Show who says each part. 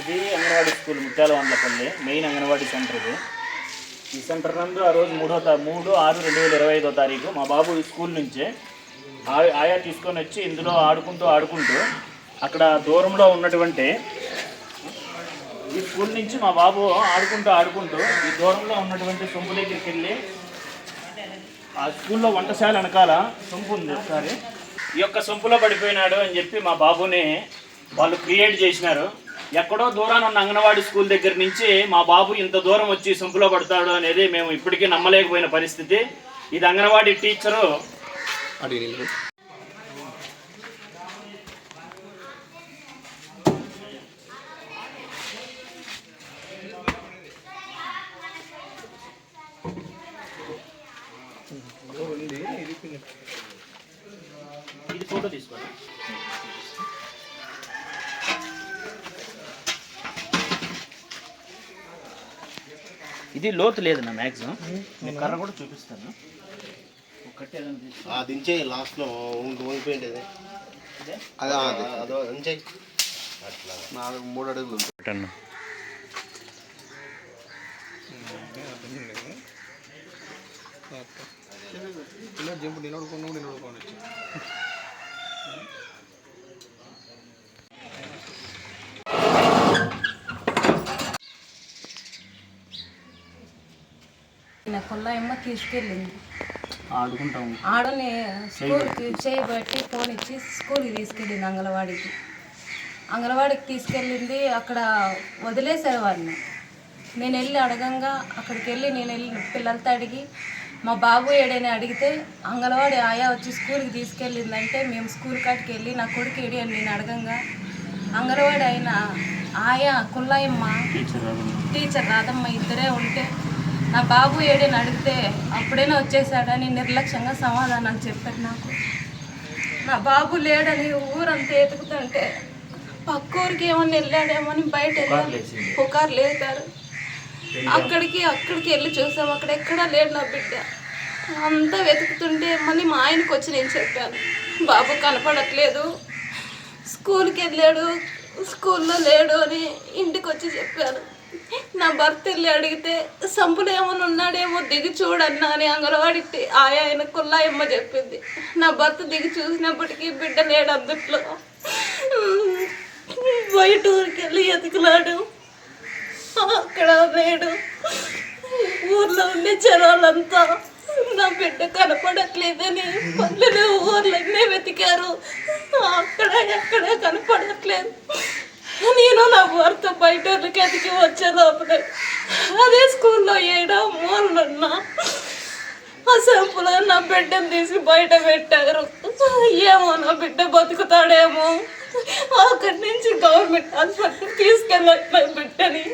Speaker 1: ఇది అంగన్వాడీ స్కూల్ ముత్యాల వందలపల్లి main anganwadi centre ఇది. ఈ సెంటర్ నందు ఆ రోజు మూడో తా మూడు ఆరు రెండు వేల ఇరవై ఐదో తారీఖు మా బాబు ఈ స్కూల్ నుంచే ఆయా తీసుకొని వచ్చి ఇందులో ఆడుకుంటూ ఆడుకుంటూ అక్కడ దూరంలో ఉన్నటువంటి ఈ స్కూల్ నుంచి మా బాబు ఆడుకుంటూ ఆడుకుంటూ ఈ దూరంలో ఉన్నటువంటి సొంపు దగ్గరికి వెళ్ళి ఆ స్కూల్లో వంటశాల వెనకాల సొంపు ఉంది ఒకసారి. ఈ యొక్క సొంపులో పడిపోయినాడు అని చెప్పి మా బాబుని వాళ్ళు క్రియేట్ చేసినారు. ఎక్కడో దూరాన ఉన్న అంగన్వాడీ స్కూల్ దగ్గర నుంచి మా బాబు ఇంత దూరం వచ్చి సొంపులో పడతాడు అనేది మేము ఇప్పటికీ నమ్మలేకపోయిన పరిస్థితి. ఇది అంగన్వాడీ టీచరు ఇది ఫోటో తీసుకోండి. ఇది లోతు లేదన్న మ్యాక్సిమం నేను కర్ర కూడా చూపిస్తాను.
Speaker 2: దించే లాస్ట్లో
Speaker 1: వంగిపోయింది
Speaker 2: అదో
Speaker 3: నాలుగు మూడు అడుగులు పెట్టాను జంపు నేను
Speaker 4: నా కొల్లాయమ్మ తీసుకెళ్ళింది.
Speaker 1: ఆడుకుంటాం
Speaker 4: ఆడని స్కూల్కి చేయబట్టి. ఫోన్ ఇచ్చి స్కూల్కి తీసుకెళ్ళింది అంగన్వాడికి. అంగన్వాడికి తీసుకెళ్ళింది అక్కడ వదిలేసారు వాడిని నేను వెళ్ళి అడగంగా అక్కడికి వెళ్ళి నేను వెళ్ళి పిల్లలతో అడిగి మా బాబు ఏడని అడిగితే అంగన్వాడి ఆయా వచ్చి స్కూల్కి తీసుకెళ్ళిందంటే మేము స్కూల్ కాటికి వెళ్ళి నా కొడుకు ఏడి అని నేను అడగంగా అంగన్వాడి అయిన ఆయా కుల్లాయమ్మ
Speaker 1: టీచర్
Speaker 4: టీచర్ రాదమ్మ ఇద్దరే ఉంటే నా బాబు ఏడని అడిగితే అప్పుడైనా వచ్చేసాడని నిర్లక్ష్యంగా సమాధానాలు చెప్పారు నాకు. నా బాబు లేడని ఊరంతా ఎతుకుతుంటే పక్క ఊరికి ఏమన్నా వెళ్ళాడేమో అని బయట వెళ్ళాను. పుకారు లేపారు. అక్కడికి అక్కడికి వెళ్ళి చూసాం. అక్కడ ఎక్కడా లేడు నా బిడ్డ. అంతా వెతుకుతుంటే మళ్ళీ మా ఆయనకు వచ్చి నేను చెప్పాను. బాబు కనపడట్లేదు. స్కూల్కి వెళ్ళాడు. స్కూల్లో లేడు అని ఇంటికి వచ్చి చెప్పాను. నా భర్త వెళ్ళి అడిగితే సంపులు ఏమైనా ఉన్నాడేమో దిగి చూడన్నా అని అంగన్వాడి ఆయా ఆయన కుల్లాయమ్మ చెప్పింది. నా భర్త దిగి చూసినప్పటికీ బిడ్డ లేడు అందుట్లో. బయట ఊరికి వెళ్ళి ఎతుకులాడు. అక్కడ లేడు. ఊర్లో ఉండే జనాలంతా నా బిడ్డ కనపడట్లేదని పల్లెలు ఊర్లన్నీ వెతికారు. అక్కడ ఎక్కడ కనపడట్లేదు. నేను నా భర్త బయట ఎతికి వచ్చే అదే స్కూల్లో ఏడా మూలనున్నా ఆ సంపులో నా బిడ్డను తీసి బయట పెట్టారు. ఏమో నా బిడ్డ బతుకుతాడేమో. అక్కడి నుంచి గవర్నమెంట్ హాస్పిటల్ తీసుకెళ్ళట్లే బిడ్డని.